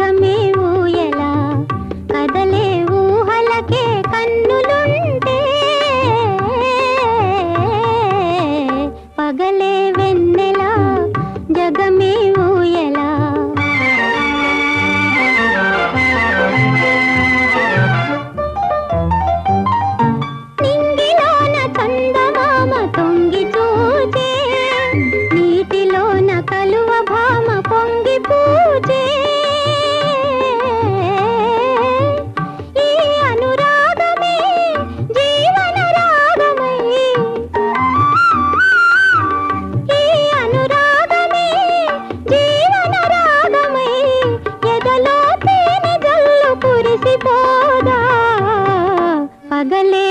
మాత్రమే ఊయలా కదలే ఊహలకే కన్నులుంటే. పగలే వెన్నెలా జగమే ఊయలా. నింగిలోన చందమామతో good